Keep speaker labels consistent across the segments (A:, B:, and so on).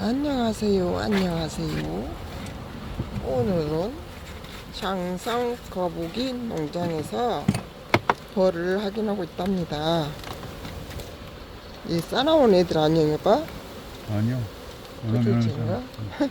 A: 안녕하세요. 안녕하세요. 오늘은 장상 거북이 농장에서 벌을 확인하고 있답니다. 이 싸나온 애들 아니에요, 봐?
B: 아니요.
A: 그쪽인가?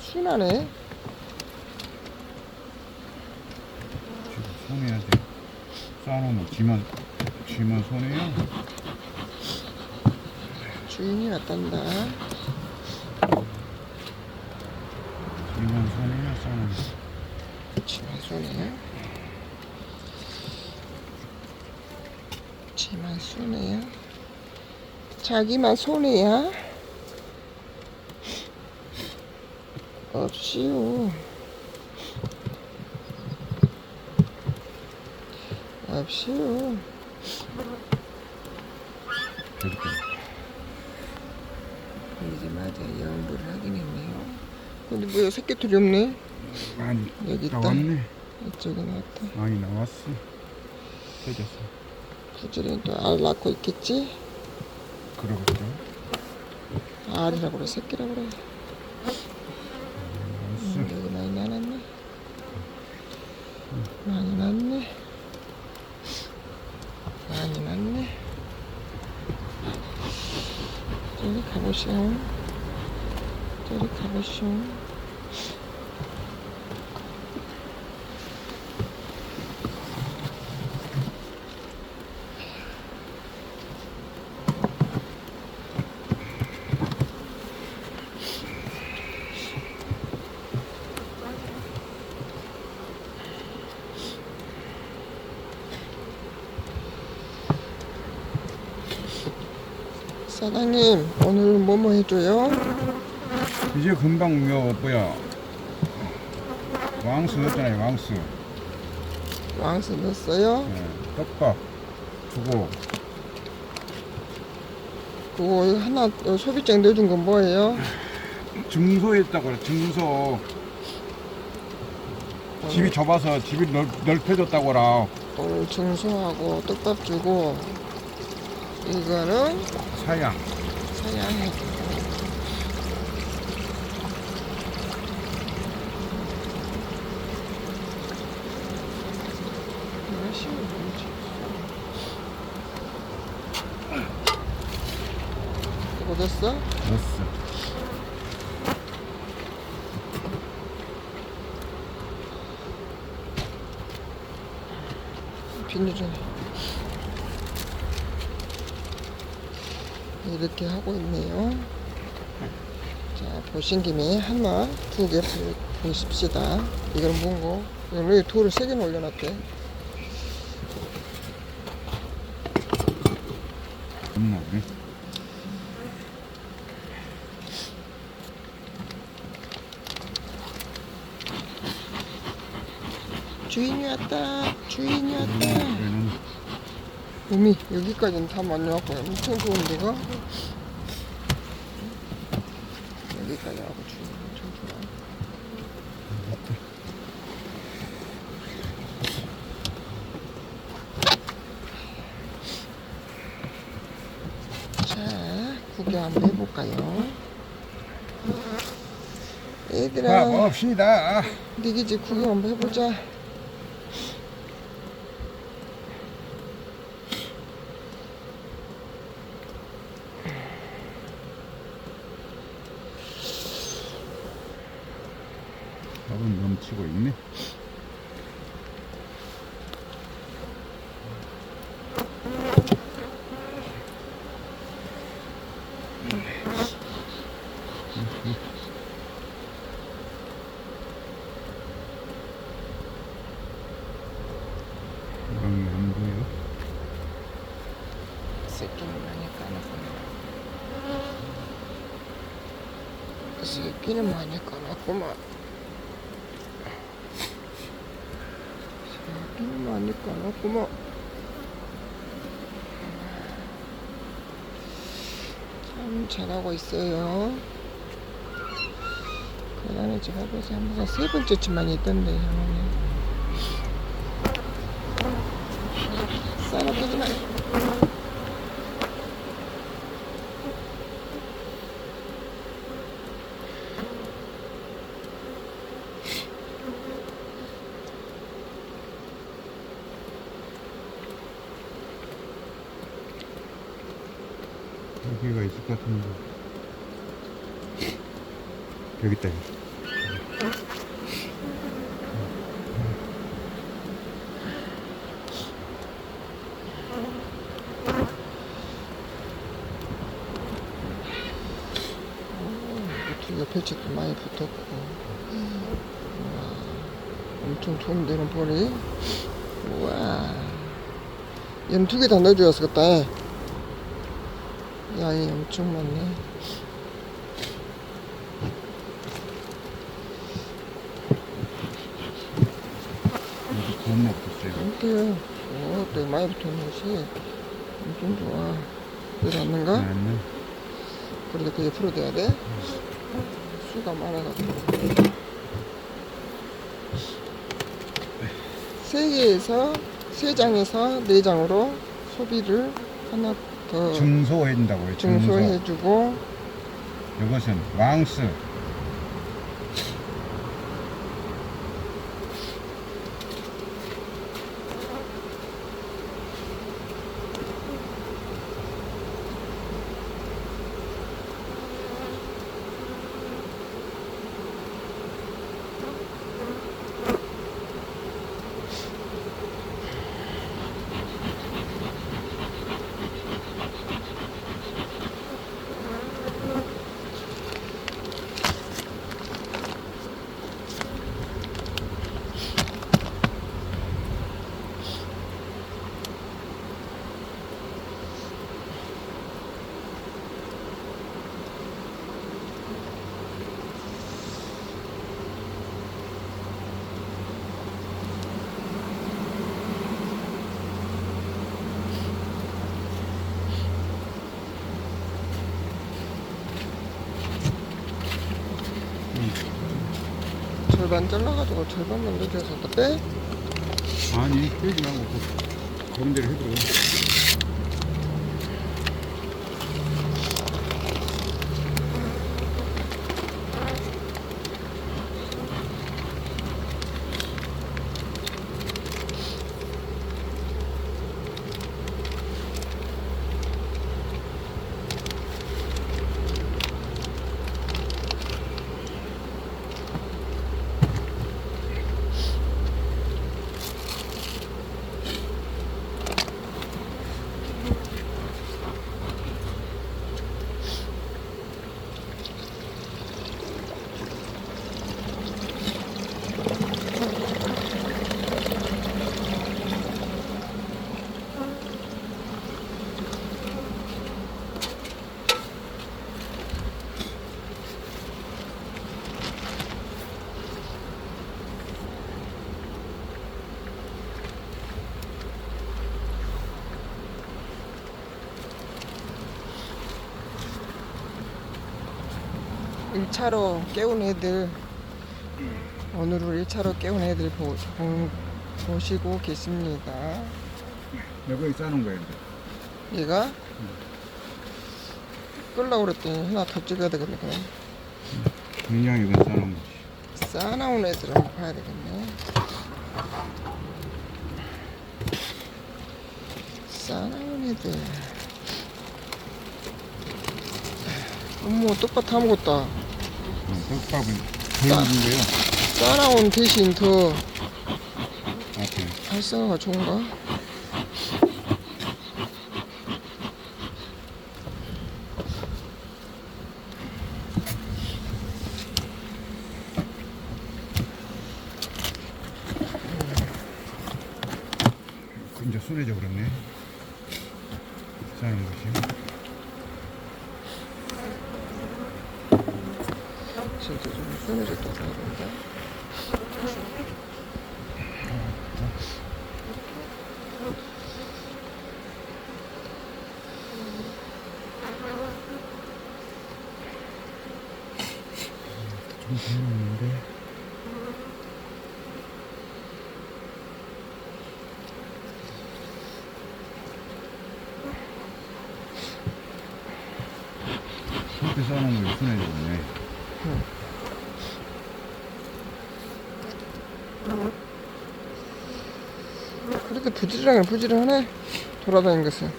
A: 순하네.
B: 손해야 돼. 싸놓으면 지만 지만 손해요.
A: 주인이 왔단다.
B: 지만 손해요. 싸놓으면.
A: 지만 손해요. 지만 손해요. 자기만? 없시오. 없시오.
B: 이렇게.
A: 맞아 연부를 하긴 했네요. 근데 왜 새끼들이 없네?
B: 많이
A: 여기 있다.
B: 나왔네.
A: 이쪽에 나왔다.
B: 많이 나왔어. 터졌어.
A: 구절이는 또알 낳고 있겠지?
B: 그러겠죠.
A: 알이라고 그래 새끼라고 그래.
B: 나왔어.
A: 음, 여기 많이 나눴네. 많이 났네. 많이 났네. 저리 가보시오. 저리 가보시오. 사장님, 오늘 뭐뭐 해줘요?
B: 이제 금방 뭐 뭐야 왕수 넣었잖아요. 왕수.
A: 왕수 넣었어요?
B: 예, 떡밥 두고
A: 그거 하나 어, 소비장 넣어준 건 뭐예요?
B: 증소했다고 그래. 증소. 집이 좁아서 집이 넓, 넓혀졌다고라.
A: 오늘 증소하고 떡밥 주고 이거는
B: 사양.
A: 뭐지? 이거 됐어?
B: 넣었어.
A: 비닐은 이렇게 하고 있네요. 자 보신 김에 하나 두개 보십시다. 이건 뭔고? 왜 돌을 세 개나 올려놨대?
B: 없나 보네.
A: 주인이 왔다. 주인이 왔다.
B: 얘는
A: 몸이 여기까지는 다 많이 왔고 엄청 좋은데 이거? 여기까지 하고 주인 엄청 좋아. 자, 구경 한번 해볼까요? 얘들아,
B: 가봅시다.
A: 니기지 구경 한번 해보자.
B: 밥은 넘치고 있네. 이런 안 보여.
A: 새 많이 까놨구만. 참 잘하고 있어요. 그 다음에 제가 보자 항상 세 번째쯤만 있던데 형님. 싸놓기지 마.
B: 여기가 있을 것 같은데. 여기 있다. 여기.
A: 펼치도 많이 붙었고 우와, 엄청 좋은데는 볼이 우와 얘는 두 개 다 넣어주었겠다 양이 엄청 많네.
B: 겁나 없었어요.
A: 이렇게 오, 되게 많이 붙었는 것이 엄청 좋아. 그러지 않는가?
B: 나는
A: 그런데 그게 풀어 돼야 돼? 수가 많아가지고. 세 개에서 세 장에서 네 장으로 소비를 하나 더
B: 증소해준다고요. 증소.
A: 증소해주고
B: 이것은 왕스.
A: 절반 잘라가지고 절반만 넣어줘서 또 빼?
B: 아니 빼지 말고 그 가운데를 해줘
A: 1차로 깨운 애들 오늘을 1차로 깨운 애들 보, 보, 시고 계십니다.
B: 여기 싸는 거예요.
A: 얘가 응. 끌라 그랬더니 하나 더 찍어야 되겠네. 그냥.
B: 그냥 이건 싸놓은 거지.
A: 싸나온 애들 한번 봐야 되겠네. 싸나온 애들. 어머, 똑바로 다
B: 먹었다. 떡밥은 더 익은 거예요.
A: 싸나온 대신 더
B: 앞에.
A: 활성화가 좋은가?
B: 이제 순해져 그렇네. 싸는 것이.
A: 순해졌다 그러는데
B: 좀 되는데. 그렇게 싸는 거 순해졌 네.
A: 그래도 부지런하게 부지런하네 돌아다니는 것은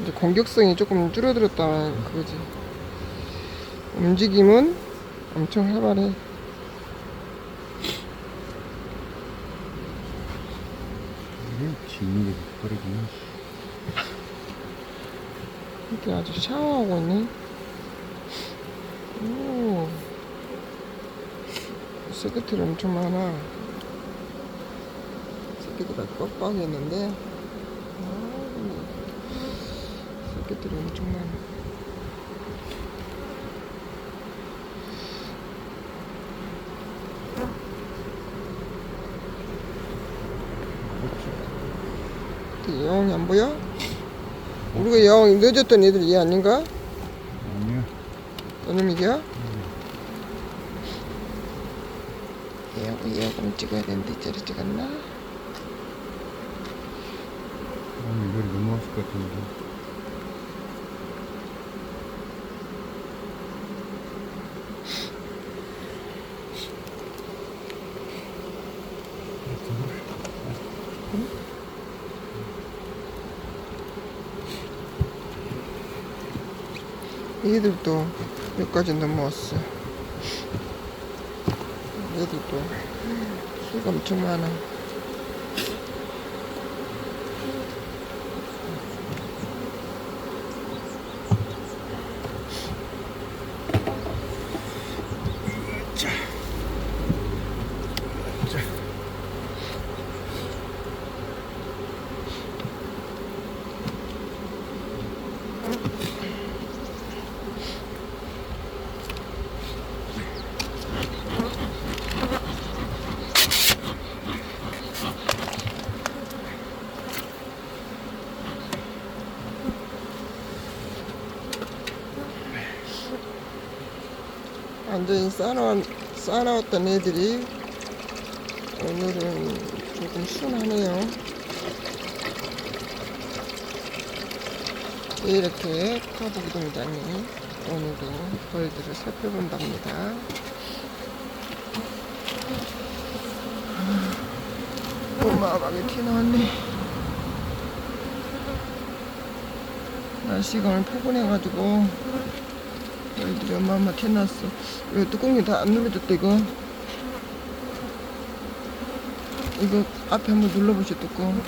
A: 이제 공격성이 조금 줄어들었다 그거지. 움직임은 엄청 활발해.
B: 짖는 게 버리구나.
A: 이렇게 아주 샤워하고 있네. 오. 새끼들이 엄청 많아. 새끼들이 빡빡했는데. 아이고. 새끼들이 엄청 많아. 그 여왕이 안 보여? 우리가 여왕이 늦었던 애들 얘 아닌가?
B: 아니야.
A: 너놈이야? 얘하고 얘하고는 찍어야 되는데 저리 찍었나?
B: 아니, 이거리 넘어갔을 것 같은데.
A: 얘들도 여기까지 넘어왔어. 얘들도 수가 엄청 많아. 완전히 싸나왔, 싸나왔던 애들이 오늘은 조금 순하네요. 이렇게 카부기 동장이 오늘도 벌들을 살펴본답니다. 어마어마하게 티 나왔네. 날씨가 오늘 포근해가지고 벌들이 어마어마 티 났어. 이거 뚜껑이 다 안 눌러졌다 이거. 이거 앞에 한번 눌러보시 뚜껑.